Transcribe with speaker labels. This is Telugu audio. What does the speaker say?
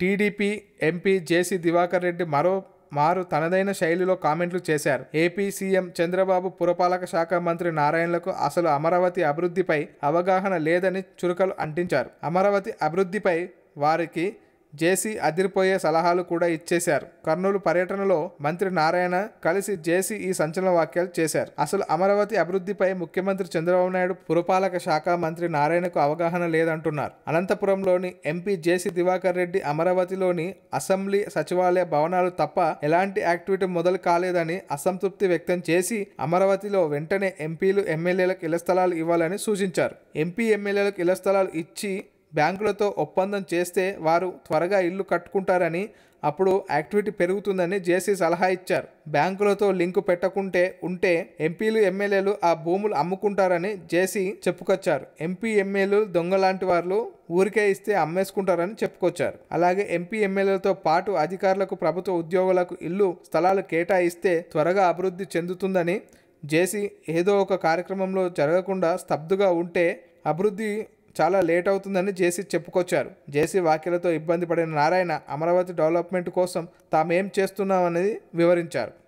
Speaker 1: TDP MP JC Diwakar Reddy మరో మారు తనదైన శైలిలో కామెంట్లు చేశారు. ఏపీ సీఎం చంద్రబాబు పురపాలక శాఖ మంత్రి నారాయణలకు అసలు అమరావతి అభివృద్ధిపై అవగాహన లేదని చురుకలు అంటించారు. అమరావతి అభివృద్ధిపై వారికి జేసీ అదిరిపోయే సలహాలు కూడా ఇచ్చేశారు. కర్నూలు పర్యటనలో మంత్రి నారాయణ కలిసి జేసీ ఈ సంచలన వ్యాఖ్యలు చేశారు. అసలు అమరావతి అభివృద్ధిపై ముఖ్యమంత్రి చంద్రబాబు నాయుడు పురపాలక శాఖ మంత్రి నారాయణకు అవగాహన లేదంటున్నారు. అనంతపురంలోని ఎంపీ జేసీ దివాకర్ రెడ్డి అమరావతిలోని అసెంబ్లీ సచివాలయ భవనాలు తప్ప ఎలాంటి యాక్టివిటీ మొదలు కాలేదని అసంతృప్తి వ్యక్తం చేసి అమరావతిలో వెంటనే ఎంపీలు ఎమ్మెల్యేలకు ఇళ్ళ స్థలాలు ఇవ్వాలని సూచించారు. ఎంపీ ఎమ్మెల్యేలకు ఇళ్ళ స్థలాలు ఇచ్చి బ్యాంకులతో ఒప్పందం చేస్తే వారు త్వరగా ఇల్లు కట్టుకుంటారని అప్పుడు యాక్టివిటీ పెరుగుతుందని జేసీ సలహా ఇచ్చారు. బ్యాంకులతో లింకు పెట్టకుంటే ఉంటే ఎంపీలు ఎమ్మెల్యేలు ఆ భూములు అమ్ముకుంటారని జేసీ చెప్పుకొచ్చారు. ఎంపీ ఎమ్మెల్యేలు దొంగలాంటి వాళ్ళు ఊరికే ఇస్తే అమ్మేసుకుంటారని చెప్పుకొచ్చారు. అలాగే ఎంపీ ఎమ్మెల్యేలతో పాటు అధికారులకు ప్రభుత్వ ఉద్యోగులకు ఇల్లు స్థలాలు కేటాయిస్తే త్వరగా అభివృద్ధి చెందుతుందని జేసీ ఏదో ఒక కార్యక్రమంలో జరగకుండా స్తబ్దుగా ఉంటే అభివృద్ధి చాలా లేట్ అవుతుందని జేసీ చెప్పుకొచ్చారు. జేసీ వ్యాఖ్యలతో ఇబ్బంది పడిన నారాయణ అమరావతి డెవలప్మెంట్ కోసం తామేం చేస్తున్నామనేది వివరించారు.